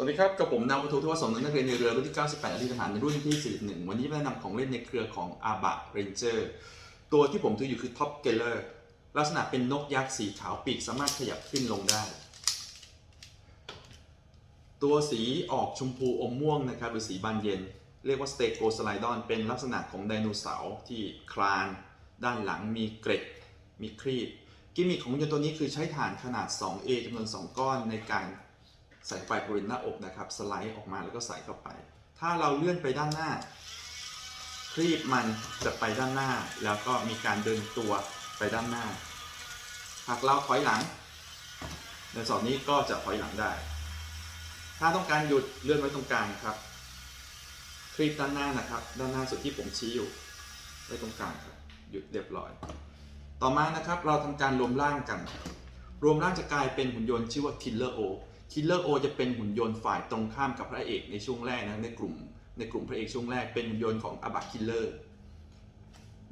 สวัสดีครับกับผมนาวประทูทวสมนักเรียนในเรือรุ่นที่ 98อธิษฐานในรุ่นที่ 41 วันนี้แนะนำของเล่นในเครือของอาบะเรนเจอร์ตัวที่ผมถืออยู่คือท็อปเกลเลอร์ลักษณะเป็นนกยักษ์สีขาวปีกสามารถขยับขึ้นลงได้ ตัวสีออกชมพูอมม่วงนะครับหรือสีบานเย็น เรียกว่าสเตโกสไลดอนเป็นลักษณะของไดโนเสาร์ที่คลาน ด้านหลังมีเกร็ดมีครีบกิมมิคของยนต์ตัวนี้คือใช้ฐานขนาด 2A จำนวน 2 ก้อนในการ ใส่ไฟบริเวณหน้าอกนะครับ สไลด์ออกมาแล้วก็ใส่เข้าไป ถ้าเราเลื่อนไปด้านหน้า ครีบมันจะไปด้านหน้า แล้วก็มีการเดินตัวไปด้านหน้า หากเราถอยหลังในสอบนี้ก็จะถอยหลังได้ ถ้าต้องการหยุดเลื่อนไว้ตรงกลางครับครีบด้านหน้านะครับ ด้านหน้าสุดที่ผมชี้อยู่ไว้ตรงกลางครับ หยุดเรียบร้อย ต่อมานะครับเราทำการรวมร่างกัน รวมร่างจะกลายเป็นหุ่นยนต์ชื่อว่า Killer O Killer O จะเป็นหุ่นยนต์ฝ่ายตรงข้ามกับพระเอกในช่วงแรกนะในกลุ่มในกลุ่มพระเอกช่วงแรกเป็นหุ่นยนต์ของอาบะคิลเลอร์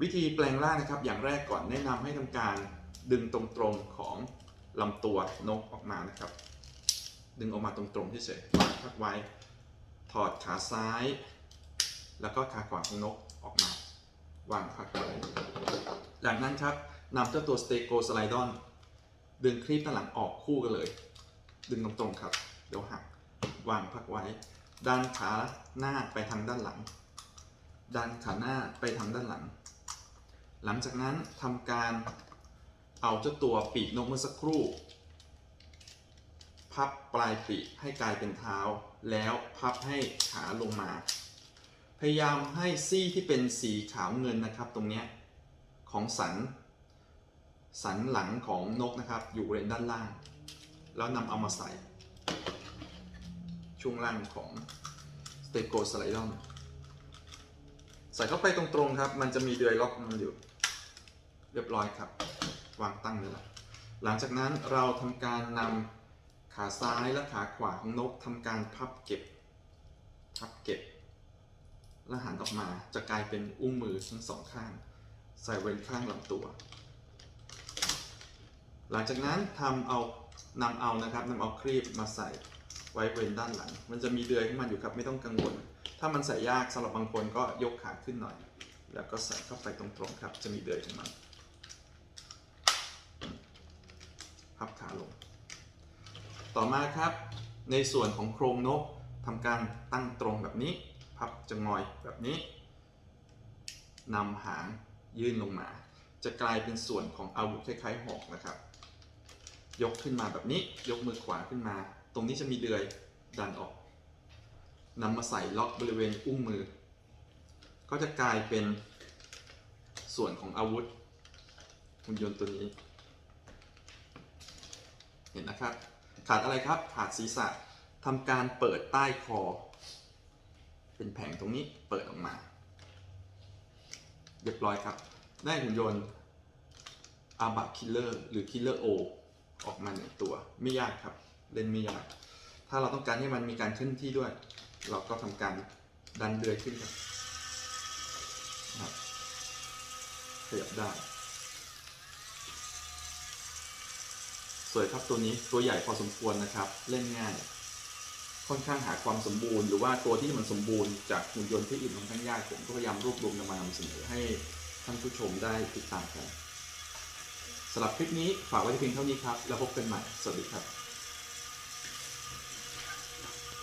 วิธีแปลงร่างนะครับ อย่างแรกก่อนแนะนำให้ทำการดึงตรงๆของลำตัวนกออกมานะครับ ดึงออกมาตรงๆที่เฉยวางพักไว้ ถอดขาซ้าย แล้วก็ขาขวาของนกออกมาวางพักไว้จากนั้นครับนำเจ้าตัวสเตโกสไลดอนดึงคลีปด้านหลังออกคู่กันเลย ดึงตรงๆครับ เดี๋ยวหักวางพักไว้ดันขาหน้าไปทางด้านหลังดันขาหน้าไปทางด้านหลัง หลังจากนั้นทำการเอาเจ้าตัวปีกนกเมื่อสักครู่ พับปลายปีกให้กลายเป็นเท้า แล้วพับให้ขาลงมา พยายามให้ซี่ที่เป็นสีขาวเงินนะครับ ตรงเนี้ยของสัน สันหลังของนกนะครับ อยู่บริเวณด้านล่าง แล้วนำเอามาใส่ ช่วงล่างของสเตโกสไลดอนใส่เข้าไปตรงๆครับ มันจะมีเดือยล็อกมันอยู่ เรียบร้อยครับ วางตั้งเลยละหลังจากนั้นเราทำการนำขาซ้ายและขาขวาของนกทำการพับเก็บ พับเก็บแล้วหันออกมาจะกลายเป็นอุ้งมือทั้งสองข้าง ใส่ไว้ข้างลำตัว หลังจากนั้นทำเอา นำเอานะครับนำเอาครีบมาใส่ไว้บริเวณด้านหลัง มันจะมีเดือยขึ้นมาอยู่ครับไม่ต้องกังวล ถ้ามันใส่ยากสำหรับบางคนก็ยกขาขึ้นหน่อย แล้วก็ใส่เข้าไปตรงๆครับ จะมีเดือยขึ้นมาพับขาลง ต่อมาครับ ในส่วนของโครงนกทำการตั้งตรงแบบนี้ พับจะงอยแบบนี้นำหางยื่นลงมา จะกลายเป็นส่วนของอาวุธคล้ายๆหอกนะครับ ยกขึ้นมาแบบนี้ ยกมือขวาขึ้นมา ตรงนี้จะมีเดือยดันออกนำมาใส่ล็อกบริเวณอุ้งมือ ก็จะกลายเป็นส่วนของอาวุธหุ่นยนต์ตัวนี้ เห็นนะครับ ขาดอะไรครับ ขาดศีรษะทำการเปิดใต้คอ เป็นแผงตรงนี้เปิดออกมา เรียบร้อยครับ ได้หุ่นยนต์อาบะคิลเลอร์หรือคิลเลอร์โอ ออกมาหนึ่งตัวไม่ยากครับ เล่นไม่ยาก ถ้าเราต้องการให้มันมีการเคลื่อนที่ด้วย เราก็ทำการดันเดือยขึ้นครับนะครับขยับได้ สวยครับตัวนี้ตัวใหญ่พอสมควรนะครับ เล่นง่าย ค่อนข้างหาความสมบูรณ์ หรือว่าตัวที่มันสมบูรณ์จากหุ่นยนต์ที่อื่นค่อนข้างยากผมก็พยายามรวบรวมนำมานำเสนอให้ท่านผู้ชมได้ติดตามกัน สำหรับคลิปนี้ฝากไว้ที่เพียงเท่านี้ครับ แล้วพบกันใหม่ สวัสดีครับ